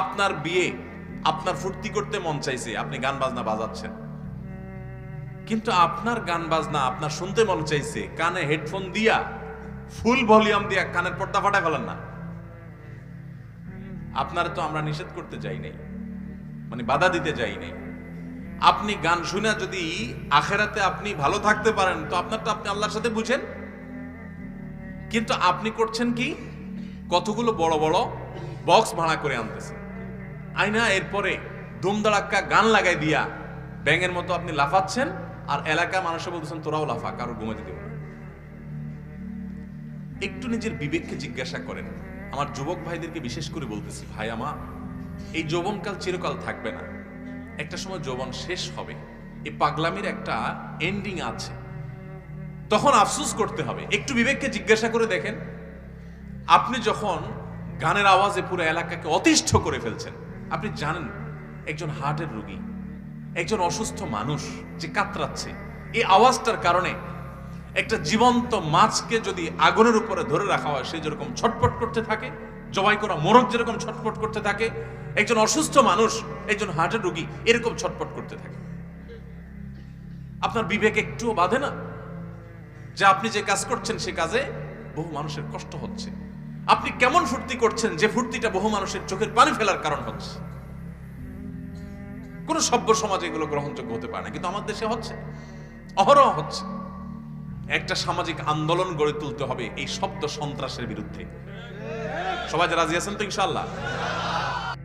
আপনার বিয়ে, আপনার ফুর্তি করতে মন চাইছে, আপনি গান বাজনা বাজাচ্ছেন। কিন্তু আপনার গান বাজনা, আপনার শুনতে মন চাইছে, কানে হেডফোন দিয়া, ফুল ভলিউম দিয়া কানের পর্দা ফাটা ফেলেন না। আপনার তো আমরা নিষেধ করতে যাই নাই মানে বাধা দিতে যাই নাই। আপনি গান শুনে যদি আখেরাতে আপনি ভালো থাকতে পারেন, তো আপনার তো আপনি আল্লাহর সাথে বুঝেন। কিন্তু আপনি করছেন কি? কতগুলো বড় বড় বক্স ভাড়া করে আনতেছেন। আইনা এরপরে দুমদাড়াক্কা গান লাগাই দিয়া ব্যাঙের মতো আপনি লাফাচ্ছেন আর এলাকা মানুষে বলতেছেন, তোরাও লাফা, কারও ঘুমাতে দেব একটু নিজের বিবেককে জিজ্ঞাসা করেন। আমার যুবক ভাইদেরকে বিশেষ করে বলতেছি, ভাই আমা, এই যৌবনকাল চিরকাল থাকবে না। একটা সময় যৌবন শেষ হবে। এই পাগলামির একটা এন্ডিং আছে। তখন আফসুস করতে হবে। একটু বিবেককে জিজ্ঞাসা করে দেখেন। আপনি যখন গানের আওয়াজে পুরো এলাকাকে অতিষ্ঠ করে ফেলছেন আপনি জানেন, একজন হার্টের রোগী, একজন অসুস্থ মানুষ যে কাতরাচ্ছে, এই আওয়াজটার কারণে একটা জীবন্ত মাছকে যদি আগুনের উপরে ধরে রাখা হয়, সে যেরকম ছটপট করতে থাকে, জবাই করা মোরগ যেরকম ছটপট করতে থাকে, একজন অসুস্থ মানুষ, একজন হার্টের রোগী এরকম ছটপট করতে থাকে। আপনার বিবেক একটুও বাধে না। যে আপনি যে কাজ করছেন, সে কাজে বহু মানুষের কষ্ট হচ্ছে। আপনি কেমন ফুর্তি করছেন যে ফুর্তিটা বহু মানুষের চোখের পানি ফেলার কারণ হচ্ছে? কোন সভ্য সমাজ এগুলো গ্রহণযোগ্য হতে পারে না, কিন্তু আমাদের দেশে হচ্ছে। অহরহ হচ্ছে। একটা সামাজিক আন্দোলন গড়ে তুলতে হবে এই শব্দ সন্ত্রাসের বিরুদ্ধে। সবাই রাজি আছেন তো ইনশাল্লাহ